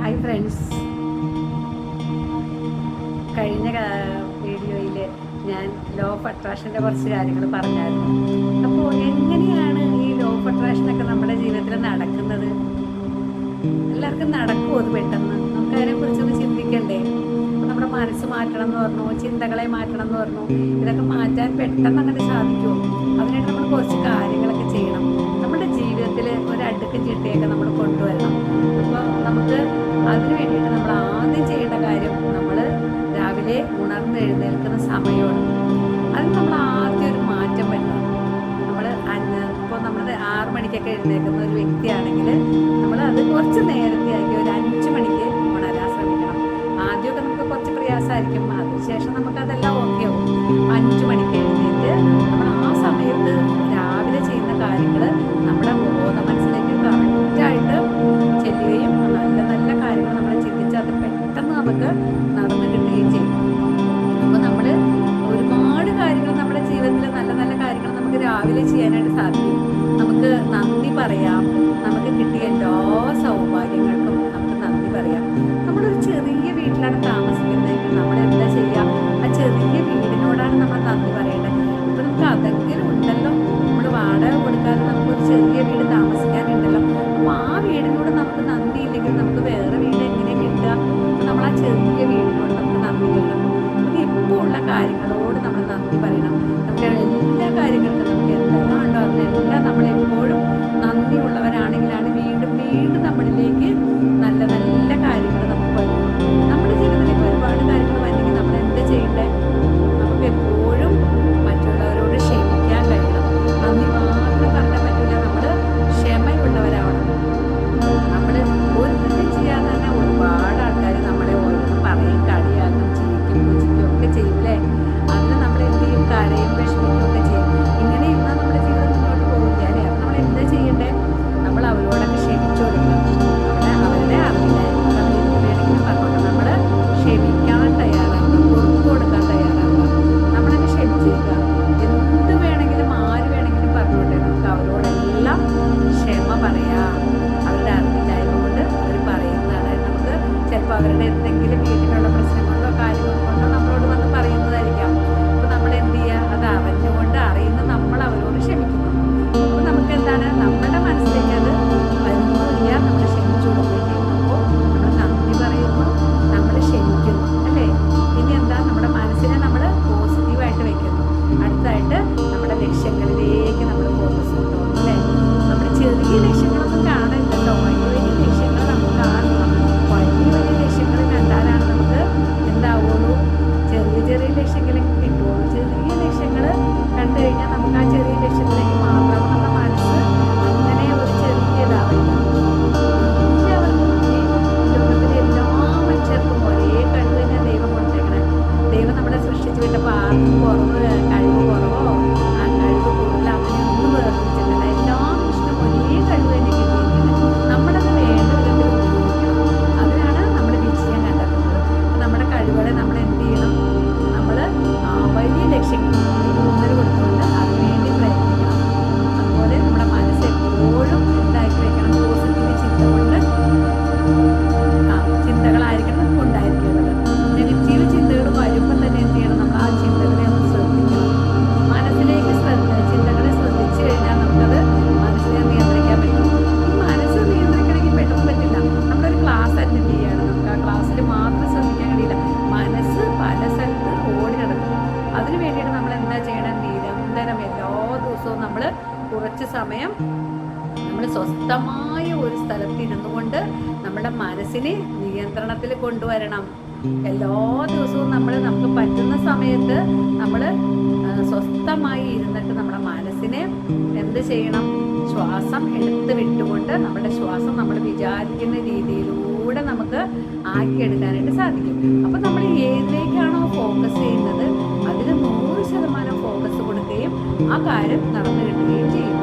Hi friends കഴിഞ്ഞ വീഡിയോയിൽ ഞാൻ ലോ ഓഫ് അട്രാക്ഷന്റെ കുറച്ച് കാര്യങ്ങൾ പറഞ്ഞായിരുന്നു. അപ്പോൾ എങ്ങനെയാണ് ഈ ലോ ഓഫ് അട്രാക്ഷനൊക്കെ നമ്മുടെ ജീവിതത്തിൽ നടക്കുന്നത്? എല്ലാവർക്കും നടക്കുമോ അത് പെട്ടെന്ന്? നമുക്ക് അതിനെക്കുറിച്ചൊന്ന് ചിന്തിക്കണ്ടേ? നമ്മുടെ മനസ്സ് മാറ്റണം എന്ന് പറഞ്ഞു ചിന്തകളെ മാറ്റണം എന്ന് പറഞ്ഞു ഇതൊക്കെ മാറ്റാൻ പെട്ടെന്ന് അങ്ങനെ സാധിക്കുമോ അതിനായിട്ട് നമ്മൾ കുറച്ച് കാര്യങ്ങളൊക്കെ ചെയ്യണം. നമ്മുടെ ജീവിതത്തിൽ ഒരു അടുക്കും ചിട്ടയൊക്കെ നമ്മൾ മണിക്കൊക്കെ എഴുന്നേൽക്കുന്ന ഒരു വ്യക്തിയാണെങ്കിൽ നമ്മൾ അത് കുറച്ച് നേരത്തെ ആക്കി ഒരു അഞ്ച് മണിക്ക് ഉണരാൻ ശ്രമിക്കണം. ആദ്യമൊക്കെ നമുക്ക് കുറച്ച് പ്രയാസമായിരിക്കും. അതിനുശേഷം നമുക്കതെല്ലാം ഓക്കെ ആവും. അഞ്ച് മണിക്ക് എഴുന്നേറ്റ് നമ്മൾ ആ സമയത്ത് രാവിലെ ചെയ്യുന്ന കാര്യങ്ങൾ നമ്മുടെ ബോധ മനസ്സിലേക്ക് കറക്റ്റായിട്ട് ചെല്ലുകയും നല്ല നല്ല കാര്യങ്ങൾ നമ്മൾ ചിന്തിച്ച് അത് പെട്ടെന്ന് നമുക്ക് നടന്നു കിട്ടുകയും ചെയ്യും. അപ്പോൾ നമ്മൾ ഒരുപാട് കാര്യങ്ങൾ നമ്മുടെ ജീവിതത്തിൽ നല്ല നല്ല കാര്യങ്ങൾ നമുക്ക് രാവിലെ ചെയ്യാനായിട്ട് സാധിക്കും. ചെറിയ വീടിനോടാണ് നമ്മൾ നന്ദി പറയേണ്ടത്. ഇപ്പം നമുക്ക് അതെങ്കിലും ഉണ്ടല്ലോ. നമ്മൾ വാടക കൊടുക്കാതെ നമുക്കൊരു ചെറിയ വീട് താമസിക്കാനുണ്ടല്ലോ. അപ്പോൾ ആ വീടിനോട് നമുക്ക് നന്ദി ഇല്ലെങ്കിൽ നമുക്ക് വേറെ വീട് എങ്ങനെ കിട്ടുക? നമ്മൾ ആ ചെറിയ വീടിനോട് നമുക്ക് നന്ദി വേണം നമുക്ക് ഇപ്പോൾ ഉള്ള കാര്യങ്ങളോട് നമ്മൾ നന്ദി പറയണം. നമുക്ക് എല്ലാ കാര്യങ്ങൾക്കും അവരുടെ എന്തെങ്കിലും വീട്ടിലുള്ള പ്രശ്നങ്ങളോ കാര്യങ്ങളോ കൊണ്ടോ കുറച്ച് സമയം നമ്മൾ സ്വസ്ഥമായ ഒരു സ്ഥലത്ത് ഇരുന്നു കൊണ്ട് നമ്മുടെ മനസ്സിനെ നിയന്ത്രണത്തിൽ കൊണ്ടുവരണം. എല്ലാ ദിവസവും നമ്മൾ നമുക്ക് പറ്റുന്ന സമയത്ത് നമ്മൾ സ്വസ്ഥമായി ഇരുന്നിട്ട് നമ്മുടെ മനസ്സിനെ എന്ത് ചെയ്യണം? ശ്വാസം എടുത്ത് വിട്ടുകൊണ്ട് നമ്മുടെ ശ്വാസം നമ്മൾ വിചാരിക്കുന്ന രീതിയിലൂടെ നമുക്ക് ആക്കിയെടുക്കാനായിട്ട് സാധിക്കും. അപ്പം നമ്മൾ ഏതിലേക്കാണോ ഫോക്കസ് ചെയ്യുന്നത് ആ കാര്യം നടന്നു കിട്ടുകയും ചെയ്യും.